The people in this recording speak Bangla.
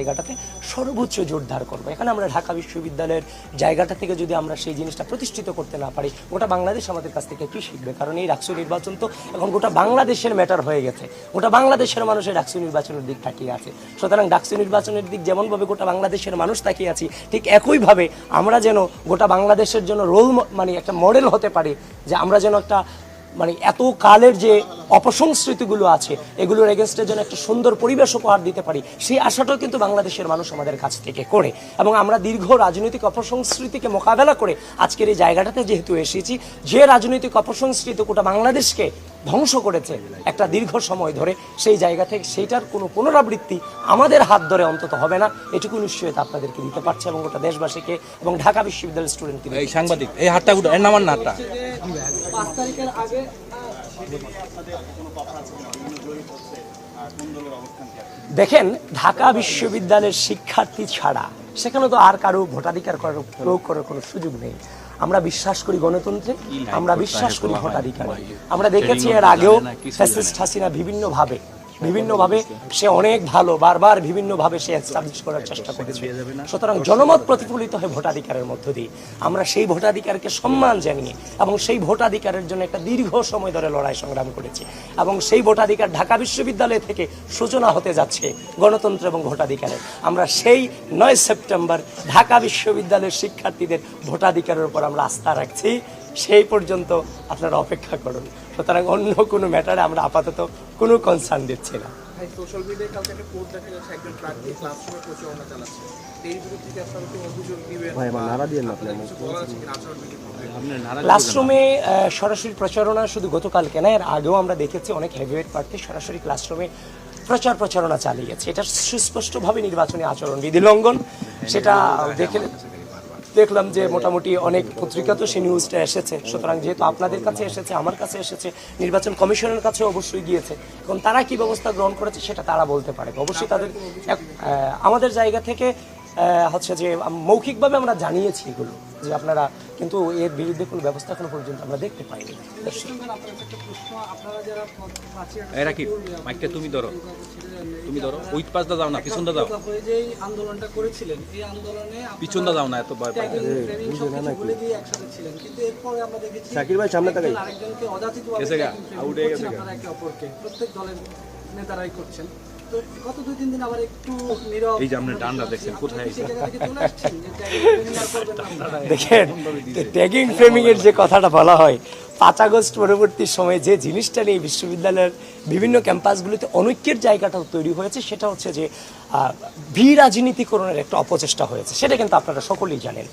জায়গাটাতে সর্বোচ্চ জোরদার করব। এখানে আমরা ঢাকা বিশ্ববিদ্যালয়ের জায়গাটা থেকে যদি আমরা সেই জিনিসটা প্রতিষ্ঠিত করতে না পারি, গোটা বাংলাদেশ আমাদের কাছ থেকে কি শিখবে? কারণ এই ডাকসু নির্বাচন তো এখন গোটা বাংলাদেশের ম্যাটার হয়ে গেছে। গোটা বাংলাদেশের মানুষের ডাকসু নির্বাচনের দিক তাকিয়ে আছে। সুতরাং ডাকসু নির্বাচনের দিক যেমনভাবে গোটা বাংলাদেশের মানুষ তাকিয়ে আছি, ঠিক একইভাবে আমরা যেন গোটা বাংলাদেশের জন্য রোল মানে একটা মডেল হতে পারি, যে আমরা যেন একটা মানে এত কালের যে অপসংস্কৃতিগুলো আছে, এগুলোর এগেনস্টের জন্য একটা সুন্দর পরিবেশ উপহার দিতে পারি, সেই আশাটাও কিন্তু বাংলাদেশের মানুষ আমাদের কাছ থেকে করে। এবং আমরা দীর্ঘ রাজনৈতিক অপসংস্কৃতিকে মোকাবেলা করে আজকের এই জায়গাটাতে যেহেতু এসেছি, যে রাজনৈতিক অপসংস্কৃতি গোটা বাংলাদেশকে ধ্বংস করেছে একটা দীর্ঘ সময় ধরে, সেই জায়গা থেকে সেইটার কোনো পুনরাবৃত্তি আমাদের হাত ধরে অন্তত হবে না। এটুকু নিশ্চয়তা আপনাদেরকে দিতে পারছে এবং গোটা দেশবাসীকে এবং ঢাকা বিশ্ববিদ্যালয়ের স্টুডেন্টকে এই সাংবাদিক, এই হাতটা এর হাতটা? পাঁচ তারিখের আগে দেখেন ঢাকা বিশ্ববিদ্যালয়ের শিক্ষার্থী ছাড়া সেখানে তো আর কারও ভোটাধিকার করার প্রয়োগ করার কোনো সুযোগ নেই। আমরা বিশ্বাস করি গণতন্ত্রে আমরা বিশ্বাস করি ভোটাধিকার। আমরা দেখেছি এর আগেও ফ্যাসিস্ট হাসিনা বিভিন্নভাবে বিভিন্নভাবে সে অনেক ভালো বারবার বিভিন্নভাবে সে এস্টাবলিশ করার চেষ্টা করেছে। সুতরাং জনমত প্রতিফলিত হয় ভোটাধিকারের মধ্য দিয়ে। আমরা সেই ভোটাধিকারকে সম্মান জানিয়ে এবং সেই ভোটাধিকারের জন্য একটা দীর্ঘ সময় ধরে লড়াই সংগ্রাম করেছি এবং সেই ভোটাধিকার ঢাকা বিশ্ববিদ্যালয় থেকে সূচনা হতে যাচ্ছে গণতন্ত্র এবং ভোটাধিকারের আমরা সেই নয় সেপ্টেম্বর ঢাকা বিশ্ববিদ্যালয়ের শিক্ষার্থীদের ভোটাধিকারের উপর আমরা আস্থা রাখছি। সেই পর্যন্ত আপনারা অপেক্ষা করুন। সুতরাং অন্য কোনো ম্যাটারে আমরা আপাতত কোনো কনসার্ন দিচ্ছি না। সোশ্যাল মিডিয়ায় কালকে একটা পোস্ট দেখা যাচ্ছে একজন প্রার্থী ক্লাসরুমে প্রচারণা চালাচ্ছে। এই বিরুদ্ধে কি আপনারা কোনো অভিযোগ দিবেন ভাই আমার নাড়া দিয়ে না আপনাদের কিছু বলার আছে কিনা? আচরণ বিধি মধ্যে? ক্লাসরুমে সরাসরি প্রচারণা শুধু গতকালকে না এর আগেও আমরা দেখেছি অনেক হেভিওয়েট প্রার্থী সরাসরি ক্লাসরুমে প্রচার প্রচারণা চালিয়েছে। এটা সুস্পষ্টভাবে নির্বাচনী আচরণ বিধি লঙ্ঘন সেটা দেখে দেখলাম যে মোটামুটি অনেক পত্রিকা তো সেই নিউজটা এসেছে। সুতরাং যেহেতু আপনাদের কাছে এসেছে, আমার কাছে এসেছে, নির্বাচন কমিশনের কাছে অবশ্যই গিয়েছে। এবং তারা কি ব্যবস্থা গ্রহণ করেছে সেটা তারা বলতে পারে। অবশ্যই তাদের আমাদের জায়গা থেকে হচ্ছে যে মৌখিকভাবে আমরা জানিয়েছি এগুলো যে আপনারা কিন্তু এর বিরুদ্ধে কোনো ব্যবস্থা এখনও পর্যন্ত আমরা দেখতে পাইনি। আপনার কাছে একটা প্রশ্ন আপনারা যারা পাঁচই এই রাকিব মাইকটা তুমি ধরো। তুমি ধরো। ওই পাশটা যাও না পিছনটা যাও যে আন্দোলনটা করেছিলেন এই আন্দোলনে পিছনটা যাও না এত ভয় পাই ট্যাগিং, ট্রেনিং সবকিছু ভুলে গিয়ে একসাথে ছিলেন কিন্তু এরপরে আমরা দেখেছি শাকির ভাই সামনে তাকাই। আরেকজনকে গেছে গা, out হয়ে গেছে প্রত্যেক দলের নেতারাই করছেন। গত দুই তিন দিন আবার একটু নীরব এই যে ডান্ডা দেখছেন, কোথায়। দেখেন ট্যাগিং ফ্রেমিং এর যে কথাটা বলা হয় পাঁচ আগস্ট পরবর্তী সময়ে যে জিনিসটা নিয়ে বিশ্ববিদ্যালয়ের বিভিন্ন ক্যাম্পাসগুলিতে অনৈক্যের জায়গাটা তৈরি হয়েছে সেটা হচ্ছে যে আহ, ভি রাজনীতিকরণের একটা অপচেষ্টা হয়েছে সেটা কিন্তু আপনারা সকলেই জানেন।